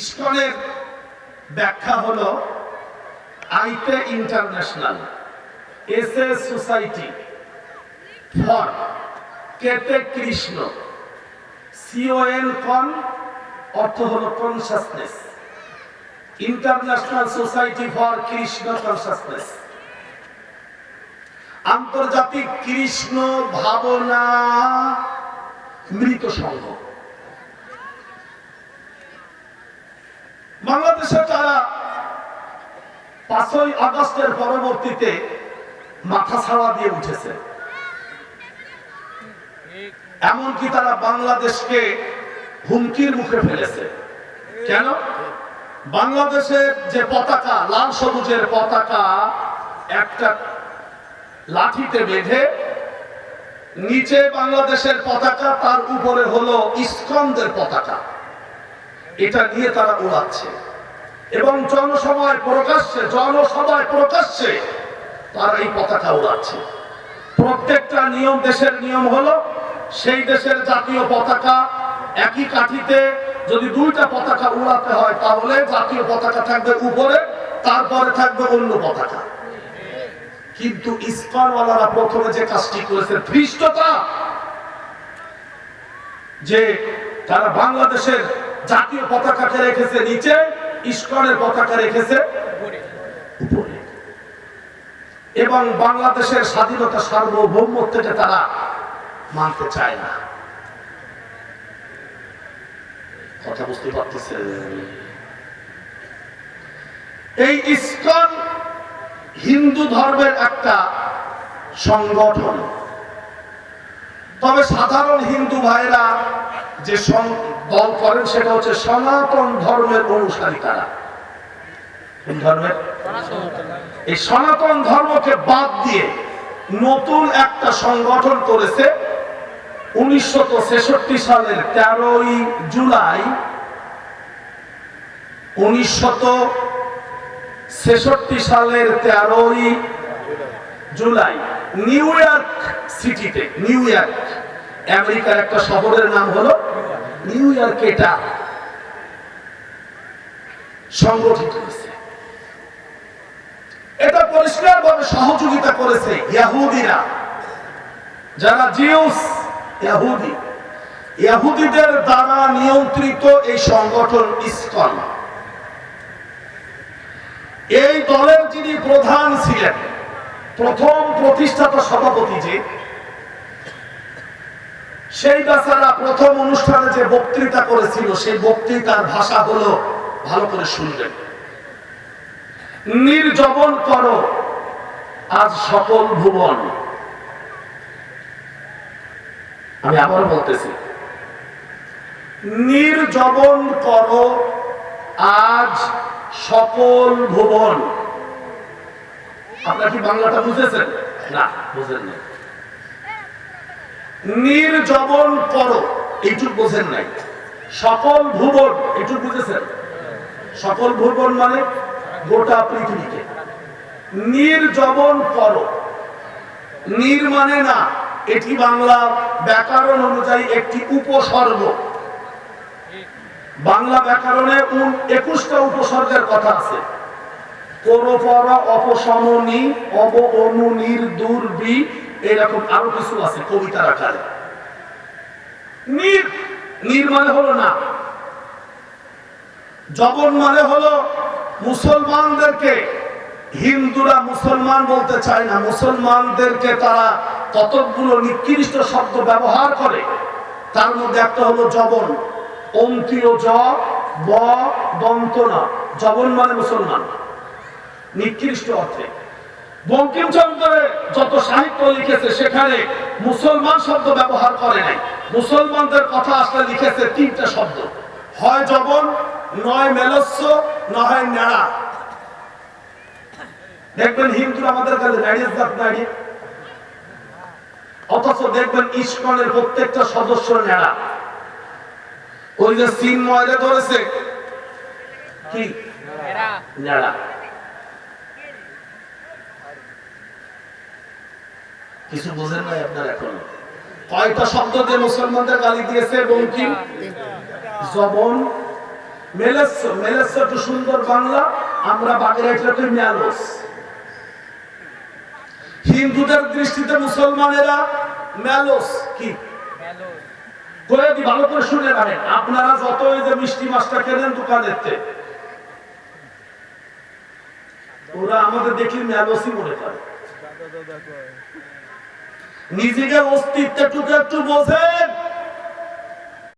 ইস্কনের ব্যাখ্যা হলো আইতে ইন্টারন্যাশনাল, এস এ সোসাইটি, ফর, কেতে Krishna, C O N con, অর্থ হলো Consciousness International Society for Krishna Consciousness আন্তর্জাতিক কৃষ্ণ ভাবনা মৃত সংঘ। বাংলাদেশে তারা পাঁচই আগস্টের পরবর্তীতে মাথা ছাড়া দিয়ে উঠেছে, এমনকি তারা বাংলাদেশকে হুমকির মুখে ফেলেছে। কেন? বাংলাদেশের যে পতাকা, লাল সবুজের পতাকা, একটা লাঠিতে বেঁধে নিচে বাংলাদেশের পতাকা, তার উপরে হলো ইস্কন্দের পতাকা। এটা নিয়ে তারা উড়াচ্ছে। এবং জনসভায় প্রকাশ্যে জনসভায় প্রকাশ্যে তারা এই পতাকা উড়াচ্ছে। প্রত্যেকটা নিয়ম দেশের নিয়ম হলো, সেই দেশের জাতীয় পতাকা একই কাঠিতে যদি দুইটা পতাকা উড়াতে হয়, তাহলে জাতীয় পতাকা থাকবে উপরে, তারপরে থাকবে অন্য পতাকা। কিন্তু ইস্কনওয়ালারা প্রথমে যে কাজটি করেছে, ধৃষ্টতা যে তারা বাংলাদেশের জাতীয় পতাকাকে রেখেছে নিচে, ইস্কনের পতাকা রেখেছে এবং বাংলাদেশের স্বাধীনতা সার্বভৌমত্বকে তারা মানতে চায় না। কথা বুঝতে পারতেছে এই ইস্কন হিন্দু ধর্মের একটা সংগঠন। তবে সাধারণ হিন্দু ভাইরা যে দল করেন সেটা হচ্ছে সনাতন ধর্মের অনুসারী তারা। ধর্মের? এই সনাতন ধর্মকে বাদ দিয়ে নতুন একটা সংগঠন করেছে উনিশশো সালের তেরোই জুলাই। উনিশশো ছেষট্টি সালের তেরোই জুলাই। নিউ ইয়র্ক সিটিতে, নিউ ইয়র্ক, আমেরিকার একটা শহরের নাম হলো নিউ ইয়র্ক এটা সংগঠিত হয়েছে। এটা পরিষ্কারভাবে সহযোগিতা করেছে ইয়াহুদিরা। যারা জিউস, ইয়াহুদি, ইয়াহুদিদের দ্বারা নিয়ন্ত্রিত এই সংগঠন ইসকন এই দলের যিনি প্রধান ছিলেন প্রথম প্রতিষ্ঠাতা সভাপতি যে, সেই বেচারা প্রথম অনুষ্ঠানে যে বক্তৃতা করেছিল, সেই বক্তৃতার ভাষা হলো, ভালো করে শুনলেন। নির্জবন করো, আজ সকল ভুবন। আমি আবার বলতেছি, নির্জবন করো, আজ সকল ভুবন। আপনার কি বাংলাটা বুঝেছেন? না বুঝেন না নির্জবন করো, এইটুক বোঝেন নাই। সকল ভুবন এইটুক বুঝেছেন? সকল ভুবন মানে গোটা পৃথিবীকে। নির্জবন করো। নির মানে না, এটি বাংলা ব্যাকরণ অনুযায়ী একটি উপসর্গ। বাংলা ব্যাকরণে একুশটা উপসর্গের কথা আছে। মানে মানে হলো মুসলমানদেরকে, হিন্দুরা মুসলমান বলতে চায় না। মুসলমানদেরকে তারা কতকগুলো নিকৃষ্ট শব্দ ব্যবহার করে। তার মধ্যে একটা হলো জবন। অন্তীয় জ, ব দন্ত না জবন মানে মুসলমান। নিকৃষ্ট অর্থে। বঙ্কিমচন্দ্রের যত সাহিত্য লিখেছে সেখানে মুসলমান শব্দ ব্যবহার করে নাই। মুসলমানদের কথা আসলে লিখেছে তিনটা শব্দ। হয় জবন নয় মেলস্য নয় নেড়া দেখবেন হিন্দুরা আমাদের কাছে দাঁড়িয়ে অথচ দেখবেন ইস্কনের প্রত্যেকটা সদস্য নেড়া ওই যে সিন ময়দা ধরেছে। কি? নেড়া কিছু বোঝেন নাই আপনার এখন। কয়টা শব্দ দিয়ে মুসলমানদের গালি দিয়েছে বঙ্কিম জবন। মেলেস মেলেস একটু সুন্দর বাংলা, আমরা বাগেরহাটটাকে ম্যালোস। হিন্দুদের দৃষ্টিতে মুসলমানেরা ম্যালোস কি? করে দি, ভালো করে শুনে রাখেন আপনারা যত এই যে মিষ্টি মাছটা কেনেন দোকানেতে। ওরা আমাদের দেখি ম্যালোসই মনে করে। নিজেকে অস্তিত্বটুকু একটু একটু বোঝেন।